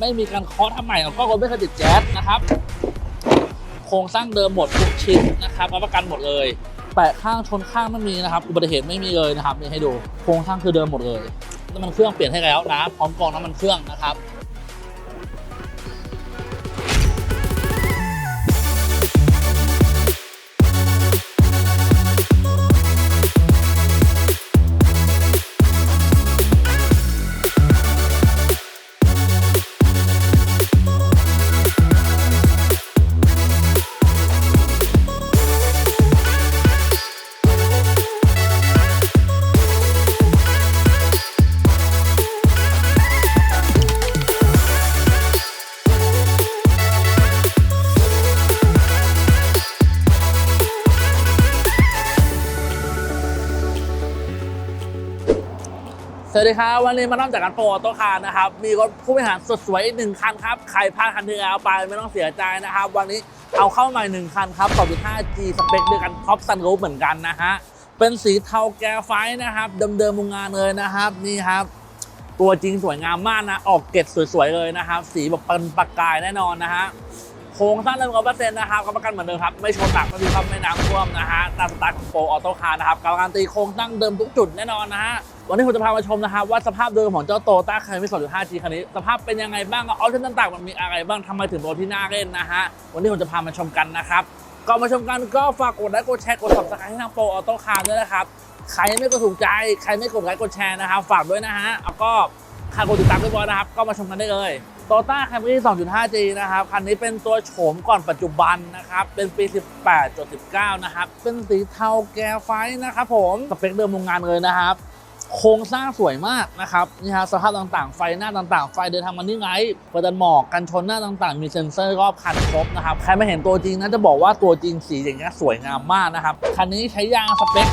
ไม่มีการเคาะทำใหม่แล้วก็รถไม่เคยติดแจ๊สนะครับ โครงสร้างเดิมหมดทุกชิ้นนะครับรับประกันหมดเลย แปะข้างชนข้างไม่มีนะครับอุบัติเหตุไม่มีเลยนะครับนี่ให้ดู โครงสร้างคือเดิมหมดเลยน้ำมันเครื่องเปลี่ยนให้แล้วนะพร้อมกรองน้ำมันเครื่องนะครับ สวัสดีครับ วันนี้มาเริ่มจากการโปรโต้คาร์นะครับ มีรถผู้บริหารสดสวยอีกหนึ่งคันครับ ใครพลาดคันที่แล้วไปไม่ต้องเสียใจนะครับ วันนี้เอาเข้าม่หนึ่งคันครับ 2.5G สเปคเดียวกันท็อปซันรูฟเหมือนกันนะฮะ เป็นสีเทาแกไฟนะครับ เดิมๆมุงงานเลยนะครับ นี่ครับ ตัวจริงสวยงามมากนะ ออกเกล็ดสวยๆเลยนะครับ สีแบบเป็นประกายแน่นอนนะฮะโครงสร้างเดิมร้อยเปอร์เซ็นต์นะครับรับประกันเหมือนเดิมครับ ไม่ชนหนักไม่มีความไม่น้ำท่วมนะฮะตามสไตล์ของโปรออโต้คาร์นะครับการันตีโครงสร้างเดิมทุกจุดแน่นอนนะฮะ วันนี้ผมจะพามาชมนะครับว่าสภาพเดิมของเจ้าโตต้าคันมิส2 5 g คันนี้ สภาพเป็นยังไงบ้างออปชั่นต่างๆ มันมีอะไรบ้างทำไมถึงโดนที่น่าเล่นนะฮะ วันนี้ผมจะพามาชมกันนะครับก่อนมาชมกันก็ฝากกดไลค์กดแชร์กด subscribe ให้ทางโปรออโต้คาร์ด้วยนะครับใครไม่กดถูกใจใครไม่กดไลค์กดแชร์นะครับฝากด้วยนะฮะแล้วก็ใครกดติดตามเรียบร้อยนะครับ ก็มาชมกันได้เลยโตต้าแคมรี่ 2.5G นะครับ คันนี้เป็นตัวโฉมก่อนปัจจุบันนะครับ เป็นปี 18.19 นะครับ เป็นสีเทาแกไฟนะครับผม สเปคเดิมโรงงานเลยนะครับ โครงสร้างสวยมากนะครับนี่ฮะสภาพต่างๆ ไฟหน้าต่างๆ ไฟเดินทางมันนี่ไงประจันหมอกกันชนหน้าต่างๆ มีเซ็นเซอร์รอบคันครบนะครับใครไม่เห็นตัวจริงนะจะบอกว่าตัวจริงสีอย่างเงี้ยสวยงามมากนะครับคันนี้ใช้ยางสเปค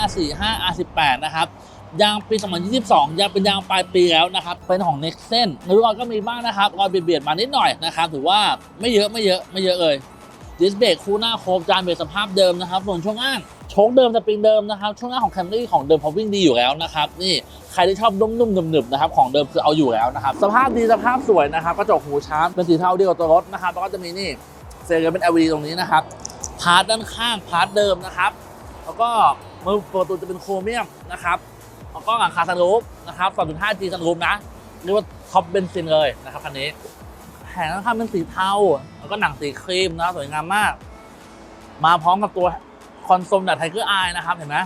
23545 R18 นะครับยางปี 2022 ยางเป็นยางปลายปีแล้วนะครับ เป็นของ Nexen ในรอยก็มีบ้างนะครับ รอยเบียดๆมานิดหน่อยนะครับ ถือว่าไม่เยอะไม่เยอะไม่เยอะเลยดิสเบรกคู่หน้าโครบจานเบรกสภาพเดิมนะครับ ส่วนช่วงล่าง โชคเดิมสปริงเดิมนะครับ ช่วงล่าของแคมรี่ของเดิมเขาวิ่งดีอยู่แล้วนะครับ นี่ใครที่ชอบนุ่มๆหนึบๆนะครับของเดิมคือเอาอยู่แล้วนะครับ สภาพดีสภาพสวยนะครับกระจกหูช้ำเป็นสีเทาเดียวกับตัวรถนะครับแล้วก็จะมีนี่เซลล์เป็น LED ตรงนี้นะครับพาร์ทด้านข้างพาร์ทเดิมนะครับ แล้วก็มือประตูจะเป็นโครเมียมนะครับแล้วก็หลังคาซันรูฟนะครับ 2.5G ซันรูฟนะเรียกว่าท็อปเบนซินเลยนะครับคันนี้แผงข้างเป็นสีเทาแล้วก็หนังสีครีมนะสวยงามมาก มาพร้อมกับตัว คอนโซลแบบไทเกอร์อายนะครับเห็นไหม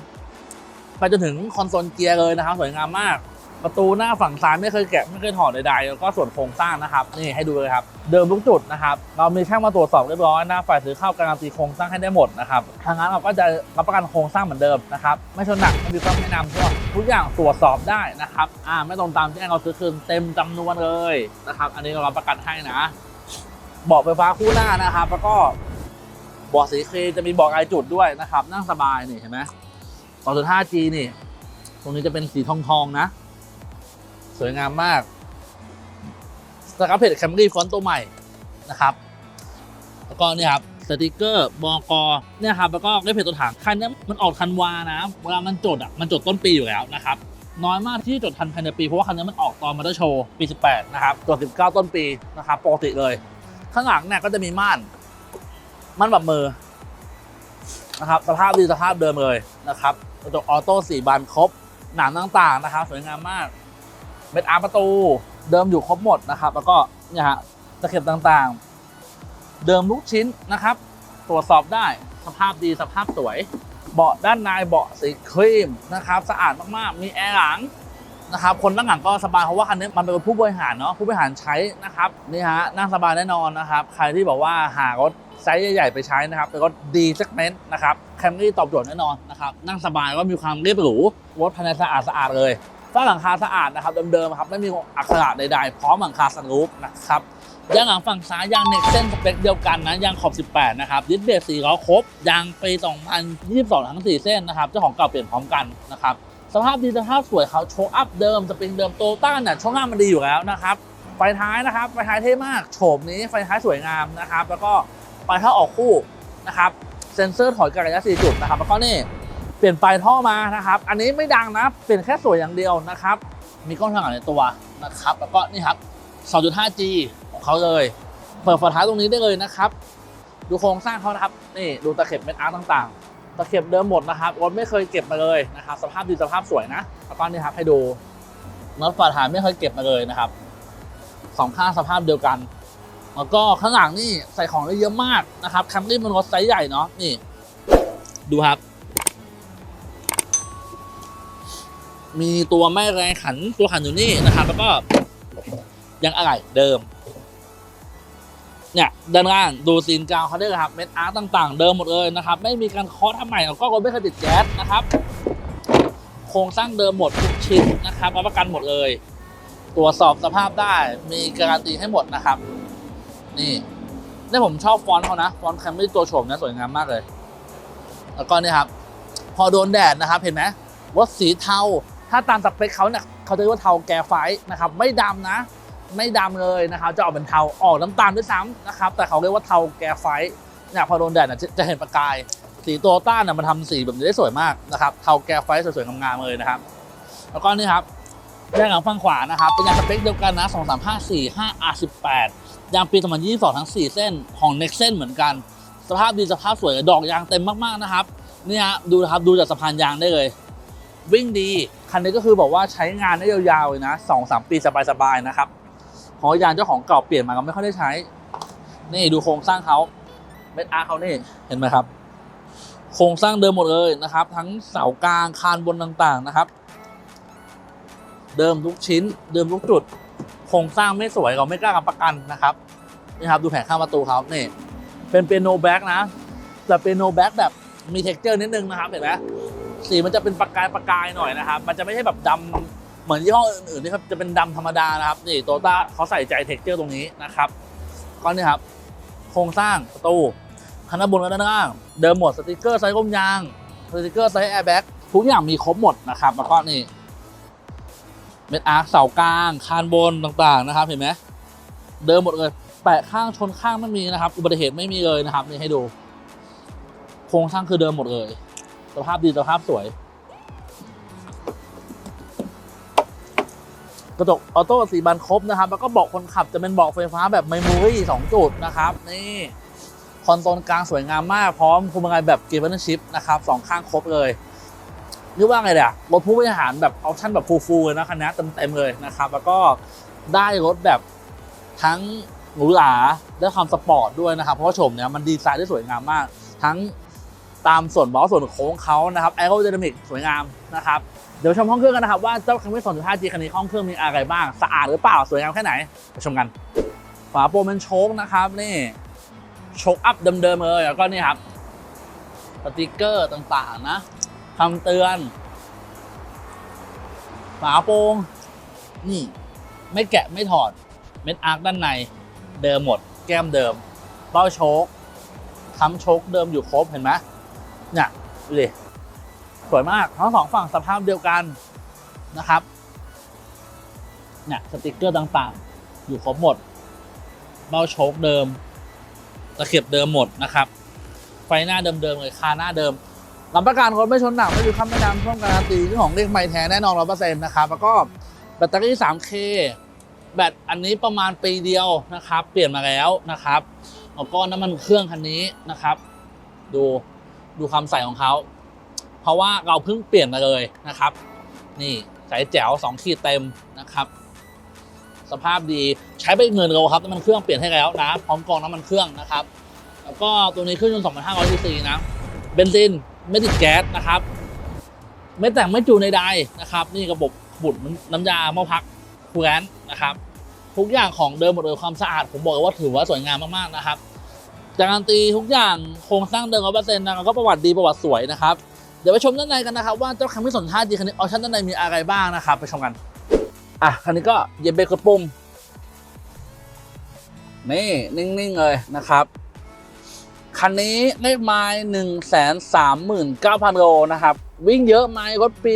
ไปจนถึงคอนโซลเกียร์เลยนะครับ สวยงามมาก ประตูหน้าฝั่งซ้ายไม่เคยแกะไม่เคยถอดใดๆแล้วก็ส่วนโครงสร้างนะครับ นี่ให้ดูเลยครับ เดิมทุกจุดนะครับ เรามีช่างมาตรวจสอบเรียบร้อยนะฝ่ายถือเข้าการันตีโครงสร้างให้ได้หมดนะครับทางนั้นเราก็จะรับประกันโครงสร้างเหมือนเดิมนะครับไม่ชนหนักไม่มีความแนะนำทั่วทุกอย่างตรวจสอบได้นะครับอ่าไม่ตรงตามที่เราซื้อคืนเต็มจำนวนเลยนะครับ อันนี้เรารับประกันให้นะบาะไฟฟ้าคู่หน้านะครับ แล้วก็ บาะสีครีมจะมีเบาะลายจุดด้วยนะครับ นั่งสบายนี่เห็นไหม 2.5G นี่ ตรงนี้จะเป็นสีทองทองนะ สวยงามมากสครับเพจแคมรี่ฟอนต์ตัวใหม่นะครับ แล้วก็เนี่ยครับสติกเกอร์บอกเนี่ยครับแล้วก็ได้เพจตัวถังคันนี้มันออกทันวานะ เวลามันจดอะมันจดต้นปีอยู่แล้วนะครับน้อยมากที่จดทันภายในปี เพราะว่าคันนี้มันออกตอนมาเตอร์โชว์ปี 18 นะครับ ตัว 19 ต้นปีนะครับปกติเลย ข้างหลังเนี่ยก็จะมีม่าน ม่านแบบมือนะครับสภาพดีสภาพเดิมเลยนะครับกระจกออโต้สี่บานครบหนังต่างๆนะครับ สวยงามมากเม็ดอาร์ประตูเดิมอยู่ครบหมดนะครับ แล้วก็เนี่ยฮะตะเข็บต่างๆ เดิมทุกชิ้นนะครับ ตรวจสอบได้สภาพดีสภาพสวย เบาะด้านในเบาะสีครีมนะครับ สะอาดมากๆ มีแอร์หลังนะครับคนนั่งหลังก็สบายเพราะว่าคันนี้มันเป็นรถผู้บริหารเนาะผู้บริหารใช้นะครับนี่ฮะนั่งสบายแน่นอนนะครับ ใครที่บอกว่าหารถ ไซส์ใหญ่ๆไปใช้นะครับเป็นรถดีเซกเมนต์นะครับแคมรี่ตอบโจทย์แน่นอนนะครับนั่งสบายก็มีความเรียบหรูรถภายในสะอาดสะอาดเลยฝ้าหลังคาสะอาดนะครับเดิมๆครับไม่มีอักขระใดๆพร้อมหลังคาสันรูฟนะครับยางหลังฝั่งซ้ายยางเน็กเส้นสเปคเดียวกันนะยางขอบ 18 นะครับดิสเบรก4ล้อครบยางปี 2022 ทั้ง 4 เส้นนะครับเจ้าของเก่าเปลี่ยนพร้อมกันนะครับสภาพดีสภาพสวยเขาโชว์อัพเดิมสปริงเดิมโตต้าเนี่ยช่วงหน้ามันดีอยู่แล้วนะครับไฟท้ายนะครับไฟท้ายเท่มากโฉมนี้ไฟท้ายสวยงามนะครับแล้วก็ ไฟท่อออกคู่นะครับเซ็นเซอร์ถอยกระยะ4จุดนะครับแล้วก็นี่เปลี่ยนไฟท่อมานะครับ อันนี้ไม่ดังนะเปลี่ยนแค่สวยอย่างเดียวนะครับ มีกล้องทางหลังในตัวนะครับ แล้วก็นี่ครับ 2.5G ของเขาเลย เปิดฝาท้ายตรงนี้ได้เลยนะครับ ดูโครงสร้างเขานะครับนี่ดูตะเข็บเม็ดอาร์ตต่างๆ ตะเข็บเดิมหมดนะครับรถไม่เคยเก็บมาเลยนะครับสภาพดีสภาพสวยนะแล้วก็นี่ครับให้ดูน็อตฝาท้ายไม่เคยเก็บมาเลยนะครับสองข้างสภาพเดียวกัน แล้วก็ข้างหลังนี่ใส่ของได้เยอะมากนะครับแคมรี่มันรถไซส์ใหญ่เนาะนี่ ดูครับ มีตัวแม่แรงขันตัวขันอยู่นี่นะครับ แล้วก็ยังอะไหล่เดิม เนี่ยด้านล่างดูซีนกาวเขาได้วยครับเม็ดอาร์ตต่างๆ เดิมหมดเลยนะครับ ไม่มีการเคาะทำใหม่แล้วก็รถไม่เคยติดแก๊สนะครับ โครงสร้างเดิมหมดทุกชิ้นนะครับรับประกันหมดเลย ตรวจสอบสภาพได้มีการันตีให้หมดนะครับ นี่นี่ผมชอบฟอนต์เขานะฟอนต์แคมรี่ตัวโฉมนี่ยสวยงามมากเลย แล้วก็นี่ครับ พอโดนแดดนะครับ เห็นไหมว่าสีเทา ถ้าตามสเปคเขาเนี่ยเขาจะเรียกว่าเทาแกไฟท์นะครับ ไม่ดำนะ ไม่ดำเลยนะครับ จะออกเป็นเทาออกน้ำตาลด้วยซ้ำนะครับ แต่เขาเรียกว่าเทาแกไฟท์เนี่ยพอโดนแดดนะจะจะเห็นประกาย สีโตต้าเนี่ยมันทำสีแบบนี้ได้สวยมากนะครับ เทาแกไฟท์สวยๆงามๆเลยนะครับ แล้วก็นี่ครับยางหลังฝั่งขวานะครับ เป็นยางสเปคเดียวกันนะ 2 3 5 4 5 R18 ยางปี 2022 ทั้ง 4 เส้นของ Next เส้นเหมือนกัน สภาพดีสภาพสวยดอกยางเต็มมากๆนะครับนี่ฮะดูนะครับดูจากสะพานยางได้เลย วิ่งดีคันนี้ก็คือบอกว่าใช้งานได้ยาวๆเลยนะสองสามปีสบายๆนะครับเพราะยางเจ้าของเก่าเปลี่ยนมาก็ไม่ค่อยได้ใช้ นี่ดูโครงสร้างเขาเม็ดอาร์เขานี่เห็นไหมครับ โครงสร้างเดิมหมดเลยนะครับ ทั้งเสากลางคานบนต่างๆนะครับ เดิมทุกชิ้นเดิมทุกจุด โครงสร้างไม่สวยเราไม่กล้ารับประกันนะครับนี่ครับดูแผงข้างประตูเขานี่ เป็นเปียโนแบ็กนะแต่เปียโนแบ็กแบบมีเท็กเจอร์นิดนึงนะครับเห็นไหมสีมันจะเป็นประกายประกายหน่อยนะครับ มันจะไม่ใช่แบบดำเหมือนยี่ห้ออื่นๆนี่ครับจะเป็นดำธรรมดานะครับนี่โตต้าเขาใส่ใจเท็กเจอร์ตรงนี้นะครับก็นี่ครับ โครงสร้างประตูคันหน้าบนและด้านล่างเดิมหมดสติกเกอร์ไซส์ก้มยางสติกเกอร์ไซส์แอร์แบ็กทุกอย่างมีครบหมดนะครับแล้วก็นี่ เม็ดอาร์คเสากลาง คานบนต่างๆนะครับ เห็นไหมเดิมหมดเลยแปะข้างชนข้างไม่มีนะครับ อุบัติเหตุไม่มีเลยนะครับนี่ให้ดู โครงสร้างคือเดิมหมดเลย สภาพดีสภาพสวย กระจกออโต้สีบานครบนะครับ แล้วก็เบาะคนขับจะเป็นเบาะไฟฟ้าแบบไมมูรี่สองจุดนะครับ นี่คอนโซลกลางสวยงามมากพร้อมพวงาลัยแบบเกียร์บันชิปนะครับสองข้างครบเลย เรียกว่าไงเนี่ยรถผู้บริหารแบบออปชั่นแบบฟูลๆเลยนะคันนี้เต็มๆเลยนะครับ แล้วก็ได้รถแบบทั้งหรูหราได้ความสปอร์ตด้วยนะครับ เพราะว่าโฉมเนี่ยมันดีไซน์ได้สวยงามมาก ทั้งตามส่วนบอสส่วนโค้งเขานะครับแอโร d y นามิกสวยงามนะครับเดี๋ยวชมห้องเครื่องกันนะครับว่าเจ้าคันวิส 2.5G คันนี้ห้องเครื่องมีอะไรบ้าง สะอาดหรือเปล่าสวยงามแค่ไหนไปชมกันฝาโปรเป็นโชคนะครับนี่โชคอัพเดิมๆเลยแล้วก็นี่ครับสติกเกอร์ต่างๆนะ คำเตือน ฝาโปรงนี่ ไม่แกะไม่ถอด เม็ดอาร์คด้านใน เดิมหมด แก้มเดิม เป้าโชคค้ำโชคเดิมอยู่ครบเห็นไหมเนี่ยดูดิสวยมาก ทั้งสองฝั่งสภาพเดียวกันนะครับเนี่ยสติกเกอร์ต่างๆ อยู่ครบหมด เบ้าโชคเดิม ตะเข็บเดิมหมดนะครับ ไฟหน้าเดิมๆเลยคาหน้าเดิม รับประกันรถไม่ชนหนักไม่มีคำแนะนำช่วงการันตีเรื่องของเลขไมล์แท้แน่นอนร้อยเปอร์เซ็นต์นะครับแล้วก็แบตเตอรี่ 3K แบตอันนี้ประมาณปีเดียวนะครับ เปลี่ยนมาแล้วนะครับแล้วก็น้ำมันเครื่องคันนี้นะครับ ดูดูคำใสของเขา เพราะว่าเราเพิ่งเปลี่ยนมาเลยนะครับ นี่ใส่แจ๋ว2ขีดเต็มนะครับ สภาพดีใช้ไปอีกหมื่นโลครับน้ำมันเครื่องเปลี่ยนให้แล้วนะพร้อมกองน้ำมันเครื่องนะครับ แล้วก็ตัวนี้เครื่องยนต์2,500ซีซีนะเบนซิน ไม่ติดแก๊สนะครับ ไม่แต่งไม่จูในใดนะครับ นี่ระบบบุดน้ำยาหม้อพักคูลแลนนะครับ ทุกอย่างของเดิมหมดเลยความสะอาด ผมบอกเลยว่าถือว่าสวยงามมากๆนะครับการันตีทุกอย่างโครงสร้างเดิมร้อยเปอร์เซ็นต์นะครับก็ประวัติดีประวัติสวยนะครับ เดี๋ยวไปชมด้านในกันนะครับ ว่าเจ้าคันที่สนท่าดีคันนี้ออชั่นด้านในมีอะไรบ้างนะครับ ไปชมกันอะคันนี้ก็เย็นเบรกกดปุ่มนี่นิ่งๆเลยนะครับ คันนี้เลขไม้หนึ่งแสนสามหมื่นเก้าพันโลนะครับ วิ่งเยอะไหมรถปี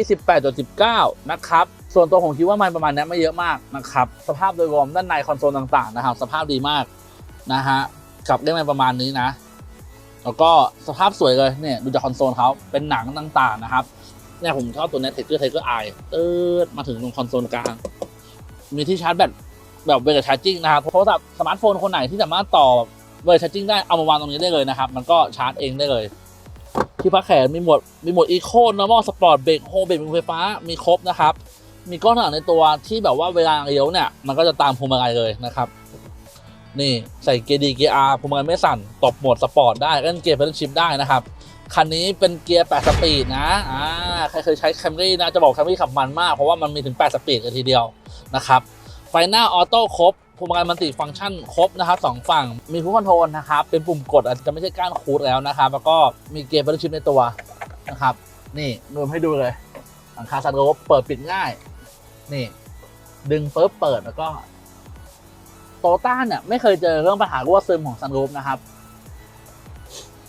18.19 นะครับ ส่วนตัวผมคิดว่ามันประมาณนี้ไม่เยอะมากนะครับ สภาพโดยรวมด้านในคอนโซลต่างๆนะครับ สภาพดีมากนะฮะกับเลขไม้ประมาณนี้นะ แล้วก็สภาพสวยเลยเนี่ยดูจากคอนโซลเขาเป็นหนังต่างๆนะครับเนี่ยผมชอบตัวนี้เทเกอร์เทเกอร์ไอเตืดมาถึงตรงคอนโซลกลาง มีที่ชาร์จแบตแบบเวอร์ชาร์จิ่งนะครับโทรศัพท์สมาร์ทโฟนคนไหนที่สามารถต่อ เวอร์ชาร์จิ่งได้เอามาวางตรงนี้ได้เลยนะครับ มันก็ชาร์จเองได้เลย ที่พักแขนมีหมวดมีหมวดอีโค normal sport เบรกโฮเบรกมือไฟฟ้ามีครบนะครับ มีกล้องหลังในตัวที่แบบว่าเวลาเลี้ยวเนี่ย มันก็จะตามพวงมาลัยเลยนะครับ นี่ใส่เกียร์ดีเกียร์อาร์พวงมาลัยไม่สั่นตบโหมดสปอร์ตได้เล่นเกียร์เพลนชิพได้นะครับคันนี้เป็นเกียร์ 8 สปีดนะ อ่า ใครเคยใช้แคมรี่นะ จะบอกแคมรี่ขับมันมาก เพราะว่ามันมีถึง 8 สปีดกันทีเดียวนะครับ ไฟหน้าออโต้ครบ พวงมาลัยมันติฟังก์ชันครบนะครับสองฝั่งมีคูคอนโทรลนะครับเป็นปุ่มกดอาจจะไม่ใช่ก้านคูดแล้วนะครับ แล้วก็มีเกียร์เพลชิพในตัวนะครับ นี่รวมให้ดูเลยหลังคาซันรูฟเปิดปิดง่าย นี่ ดึงปุ๊บเปิดแล้วก็โตต้าเนี่ยไม่เคยเจอเรื่องปัญหารั่วซึมของซันรูฟนะครับ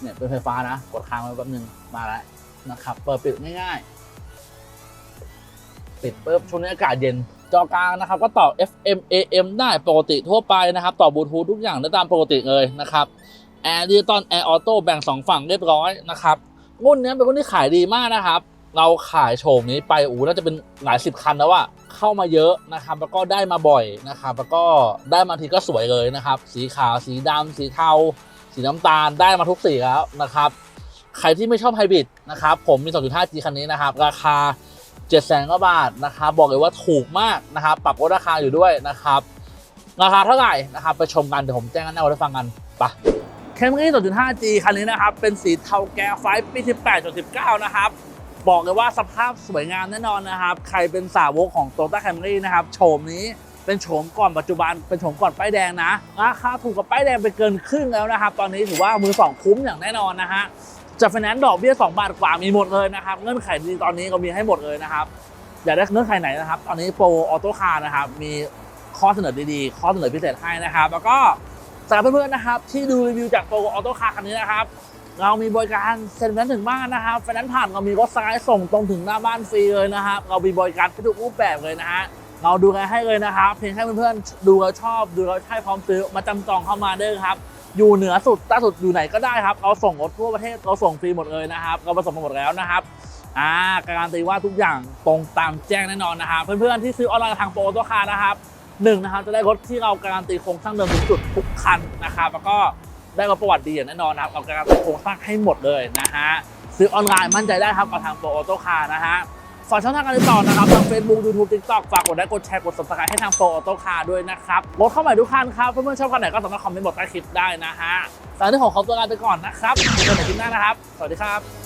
เนี่ยเป็นไฟฟ้านะ กดค้างไว้แป๊บนึงมาแล้วนะครับ เปิดปิดง่ายๆปิดปุ๊บช่วงนี้อากาศเย็น จอกลางนะครับก็ต่อ FM AM ได้ปกติทั่วไปนะครับ ต่อบลูทูธทุกอย่างได้ตามปกติเลยนะครับแอร์ดิจิตอลแอร์ออโต้แบ่งสองฝั่งเรียบร้อยนะครับรุ่นนี้เป็นรุ่นที่ขายดีมากนะครับ เราขายโฉมนี้ไปอ้น่าจะเป็นหลายสิบคันแล้วอะเข้ามาเยอะนะครับ แล้วก็ได้มาบ่อยนะครับแล้วก็ได้มาทีก็สวยเลยนะครับ สีขาวสีดำสีเทา สีน้ำตาลได้มาทุกสีแล้วนะครับ ใครที่ไม่ชอบไฮบริดนะครับ ผมมี 2.5G คันนี้นะครับ ราคา 7 0 0 0 0 0กว่าบาทนะครับ บอกเลยว่าถูกมากนะครับ ปรับลดราคาอยู่ด้วยนะครับราคาเท่าไหร่นะครับไปชมกันเดี๋ยวผมแจ้งกันแน่วได้ฟังกันไปแคมรี่ 2.5G คันนี้นะครับ เป็นสีเทาแก้วไฟปี 18.19 นะครับ บอกเลยว่าสภาพสวยงามแน่นอนนะครับ ใครเป็นสาวกของ Toyota Camry นะครับโฉมนี้เป็นโฉมก่อนปัจจุบันเป็นโฉมก่อนป้ายแดงนะราคาถูกกับป้ายแดงไปเกินครึ่งแล้วนะครับ ตอนนี้ถือว่ามือสองคุ้มอย่างแน่นอนนะฮะ จะไฟแนนซ์ดอกเบี้ย2บาทกว่ามีหมดเลยนะครับ เงื่อนไขดีตอนนี้ก็มีให้หมดเลยนะครับอยากได้เงื่อนไขไหนนะครับ ตอนนี้โปรออโต้คาร์นะครับ มีข้อเสนอดีๆ ข้อเสนอพิเศษให้นะครับ แล้วก็สำหรับเพื่อนๆนะครับ ที่ดูรีวิวจากโปรออโต้คาร์คันนี้นะครับ เรามีบริการเซ็นไฟนซ์ถึงบ้านนะครับไฟแนนซ์ผ่านเรามีรถสไลด์ส่งตรงถึงหน้าบ้านฟรีเลยนะครับ เรามีบริการทุกรูปแบบเลยนะฮะเราดูกันให้เลยนะครับ เพียงแค่เพื่อนๆดูแล้วชอบดูแล้วใช่พร้อมซื้อมาจำจองเข้ามาเด้อครับ อยู่เหนือสุดใต้สุดอยู่ไหนก็ได้ครับเราส่งรถทั่วประเทศเราส่งฟรีหมดเลยนะครับเราประสบมาหมดแล้วนะครับอ่าการันตีว่าทุกอย่างตรงตามแจ้งแน่นอนนะครับเพื่อนๆที่ซื้อออนไลน์ทางโปรตัวคารนะครับหนึ่งนะครับจะได้รถที่เราการันตีโครงสร้างเดิมทุกจุดทุกคันนะครับแล้วก็ได้รถประวัติดีอย่างแน่นอนนะครับเราการันตีโครงสร้างให้หมดเลยนะฮะซื้อออนไลน์มั่นใจได้ครับกับทางโปรออโต้คาร์นะฮะ ฝากช่องทางการติดต่อนะครับทาง Facebook YouTube TikTok ฝากกดไลค์กดแชร์กด subscribe ให้ทางโปรออโต้คาร์ด้วยนะครับรถเข้าใหม่ทุกคันครับเพื่อนๆชอบคันไหนก็สามารถคอมเมนต์บอกใต้คลิปได้นะฮะตอนนี้ผมขอตัวลาไปก่อนนะครับเจอกันใหม่คลิปหน้านะครับ สวัสดีครับ